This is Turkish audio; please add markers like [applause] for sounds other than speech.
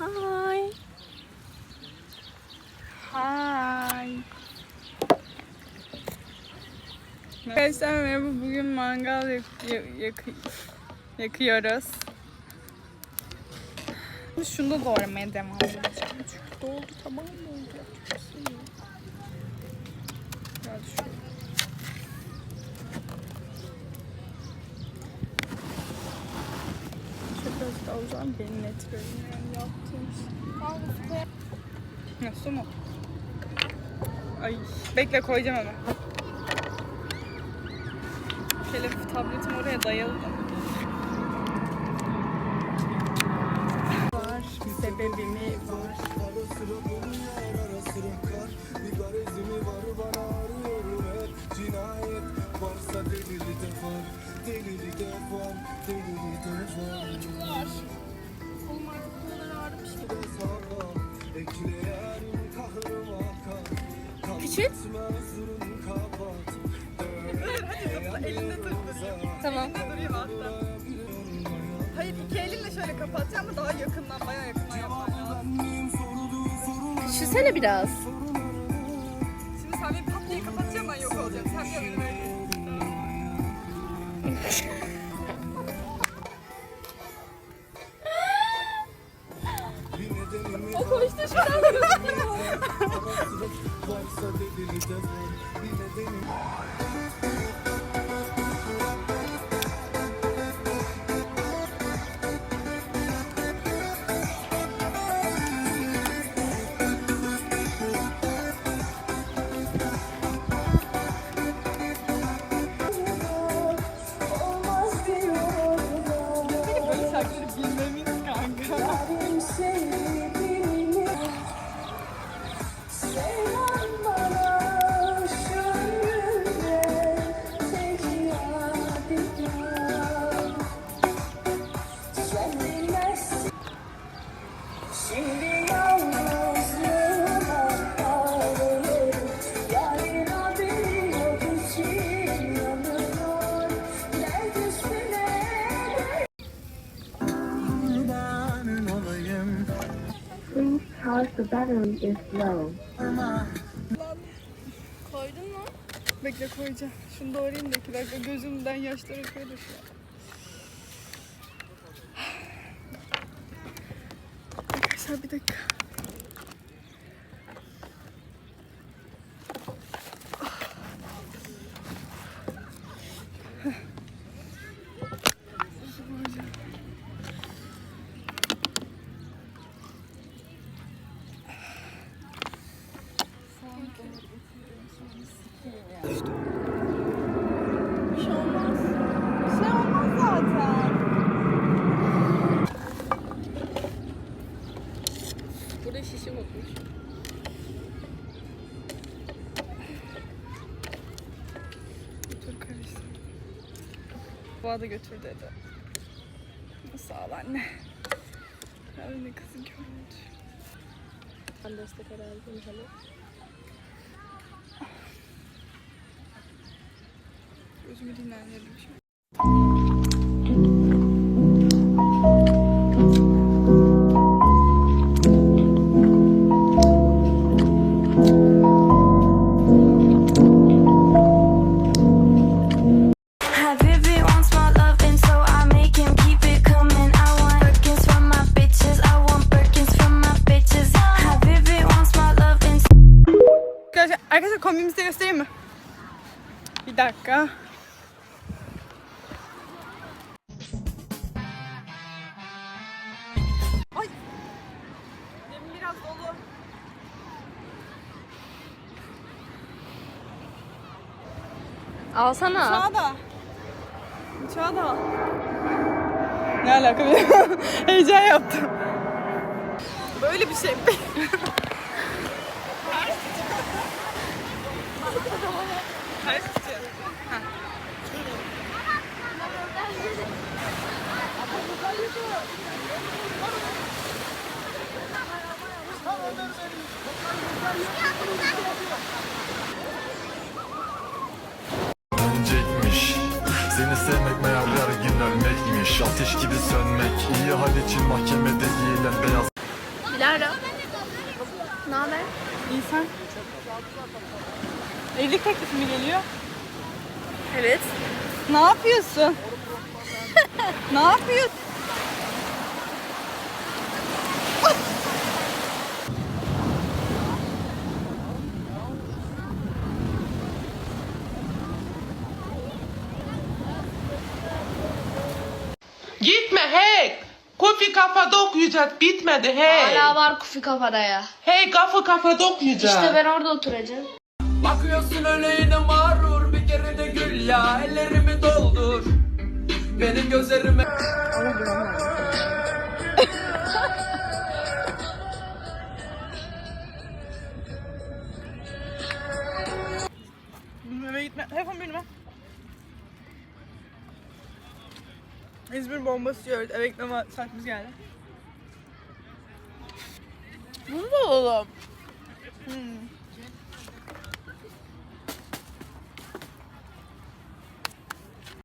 Hi. Hi. Arkadaşlar merhaba. Bugün mangal yak yak- yak- yakıyoruz. Şunu da doğramaya devam edeceğim. Çünkü doldu tamam mı? Oldu. Biraz Şöyle daha uzan beni net görünüyor. Yani yaptığım şey. Nasıl mu? Ay bekle koyacağım hemen. Şöyle tabletim oraya dayalı da. Var, sebebi Küçük. Tamam. Hayır iki elimle şöyle kapatacağım ama daha yakından bayağı yakından yapmam lazım. Küçülsene biraz. Şimdi sen beni pat diye kapatacağım ben yok olacağım. Sen de beni böyle. Please charge the battery is low. Koydun mu? Bekle koyacağım. Şunu doğrayayım da iki dakika. Gözümden yaşlar akıyor şu an. Arkadaşlar bir dakika. Bir Şişim olmuş. Dur karıştır. Baba da götür dedi. Sağ ol anne. Ya ne kızın kör oldu. Ben destek herhalde. inşallah. Gözümü dinlendirdim şimdi. Kombimi size göstereyim mi? Bir dakika. Ay! Cebim biraz dolu. Alsana. Uçağı da. Uçağı da. al. Ne alaka. [laughs] Heyecan yaptım. Böyle bir şey. [laughs] Ters Seni sevmek meğer gergin ölmekmiş Ateş gibi sönmek iyi hal için mahkemede giyilen beyaz Dilara. Ne haber? İnsan. Evlilik teklifi mi geliyor? Evet. Ne yapıyorsun? [laughs] ne yapıyorsun? Gitme hey. Kofi kafada okuyacağız. Bitmedi hey. Hala var kufi kafada ya. Hey kafa kafada okuyacağız. İşte ben orada oturacağım. Bakıyorsun öyle yine bir kere de gül ya ellerimi doldur Benim gözlerime Bilmeme gitme. Telefon bilme. İzmir bombası yiyoruz. Eve gitmeme saatimiz geldi. Bunu da alalım. Hmm.